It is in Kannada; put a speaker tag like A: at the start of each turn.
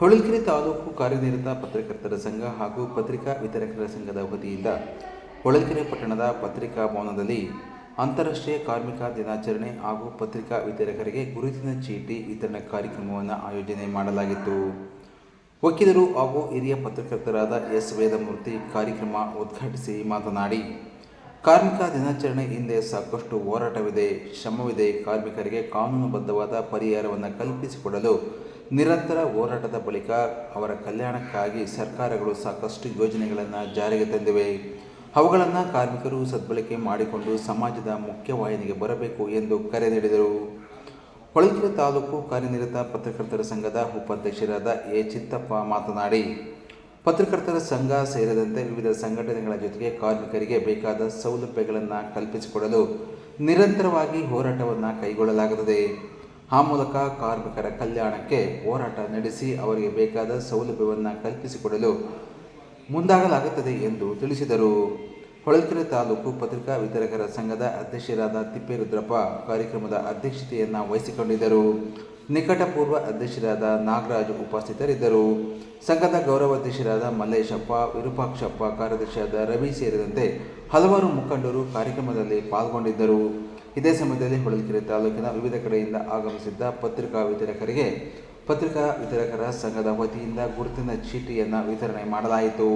A: ಹೊಳಲ್ಕೆರೆ ತಾಲೂಕು ಕಾರ್ಯನಿರತ ಪತ್ರಕರ್ತರ ಸಂಘ ಹಾಗೂ ಪತ್ರಿಕಾ ವಿತರಕರ ಸಂಘದ ವತಿಯಿಂದ ಹೊಳಲ್ಕೆರೆ ಪಟ್ಟಣದ ಪತ್ರಿಕಾ ಭವನದಲ್ಲಿ ಅಂತಾರಾಷ್ಟ್ರೀಯ ಕಾರ್ಮಿಕ ದಿನಾಚರಣೆ ಹಾಗೂ ಪತ್ರಿಕಾ ವಿತರಕರಿಗೆ ಗುರುತಿನ ಚೀಟಿ ವಿತರಣಾ ಕಾರ್ಯಕ್ರಮವನ್ನು ಆಯೋಜನೆ ಮಾಡಲಾಗಿತ್ತು. ವಕೀಲರು ಹಾಗೂ ಹಿರಿಯ ಪತ್ರಕರ್ತರಾದ ಎಸ್. ವೇದಮೂರ್ತಿ ಕಾರ್ಯಕ್ರಮ ಉದ್ಘಾಟಿಸಿ ಮಾತನಾಡಿ, ಕಾರ್ಮಿಕ ದಿನಾಚರಣೆ ಹಿಂದೆ ಸಾಕಷ್ಟು ಹೋರಾಟವಿದೆ. ಶ್ರಮವಿದೆ. ಕಾರ್ಮಿಕರಿಗೆ ಕಾನೂನುಬದ್ಧವಾದ ಪರಿಹಾರವನ್ನು ಕಲ್ಪಿಸಿಕೊಡಲು ನಿರಂತರ ಹೋರಾಟದ ಬಳಿಕ ಅವರ ಕಲ್ಯಾಣಕ್ಕಾಗಿ ಸರ್ಕಾರಗಳು ಸಾಕಷ್ಟು ಯೋಜನೆಗಳನ್ನು ಜಾರಿಗೆ ತಂದಿವೆ. ಅವುಗಳನ್ನು ಕಾರ್ಮಿಕರು ಸದ್ಬಳಕೆ ಮಾಡಿಕೊಂಡು ಸಮಾಜದ ಮುಖ್ಯವಾಹಿನಿಗೆ ಬರಬೇಕು ಎಂದು ಕರೆ ನೀಡಿದರು. ಹೊಳಲ್ಕೆರೆ ತಾಲೂಕು ಕಾರ್ಯನಿರತ ಪತ್ರಕರ್ತರ ಸಂಘದ ಉಪಾಧ್ಯಕ್ಷರಾದ ಎ. ಚಿತ್ತಪ್ಪ ಮಾತನಾಡಿ, ಪತ್ರಕರ್ತರ ಸಂಘ ಸೇರಿದಂತೆ ವಿವಿಧ ಸಂಘಟನೆಗಳ ಜೊತೆಗೆ ಕಾರ್ಮಿಕರಿಗೆ ಬೇಕಾದ ಸೌಲಭ್ಯಗಳನ್ನು ಕಲ್ಪಿಸಿಕೊಡಲು ನಿರಂತರವಾಗಿ ಹೋರಾಟವನ್ನು ಕೈಗೊಳ್ಳಲಾಗುತ್ತದೆ. ಆ ಮೂಲಕ ಕಾರ್ಮಿಕರ ಕಲ್ಯಾಣಕ್ಕೆ ಹೋರಾಟ ನಡೆಸಿ ಅವರಿಗೆ ಬೇಕಾದ ಸೌಲಭ್ಯವನ್ನು ಕಲ್ಪಿಸಿಕೊಡಲು ಮುಂದಾಗಲಾಗುತ್ತದೆ ಎಂದು ತಿಳಿಸಿದರು. ಹೊಳಲ್ಕೆರೆ ತಾಲೂಕು ಪತ್ರಿಕಾ ವಿತರಕರ ಸಂಘದ ಅಧ್ಯಕ್ಷರಾದ ತಿಪ್ಪೇರುದ್ರಪ್ಪ ಕಾರ್ಯಕ್ರಮದ ಅಧ್ಯಕ್ಷತೆಯನ್ನು ವಹಿಸಿಕೊಂಡಿದ್ದರು. ನಿಕಟಪೂರ್ವ ಅಧ್ಯಕ್ಷರಾದ ನಾಗರಾಜ್ ಉಪಸ್ಥಿತರಿದ್ದರು. ಸಂಘದ ಗೌರವಾಧ್ಯಕ್ಷರಾದ ಮಲ್ಲೇಶಪ್ಪ, ವಿರೂಪಾಕ್ಷಪ್ಪ ಕಾರ್ಯದರ್ಶಿಯಾದ ರವಿ ಸೇರಿದಂತೆ ಹಲವಾರು ಮುಖಂಡರು ಕಾರ್ಯಕ್ರಮದಲ್ಲಿ ಪಾಲ್ಗೊಂಡಿದ್ದರು. ಇದೇ ಸಮಯದಲ್ಲಿ ಹೊಳಲ್ಕೆರೆ ತಾಲೂಕಿನ ವಿವಿಧ ಕಡೆಯಿಂದ ಆಗಮಿಸಿದ್ದ ಪತ್ರಿಕಾ ವಿತರಕರಿಗೆ ಪತ್ರಿಕಾ ವಿತರಕರ ಸಂಘದ ವತಿಯಿಂದ ಗುರುತಿನ ಚೀಟಿಯನ್ನು ವಿತರಣೆ ಮಾಡಲಾಯಿತು.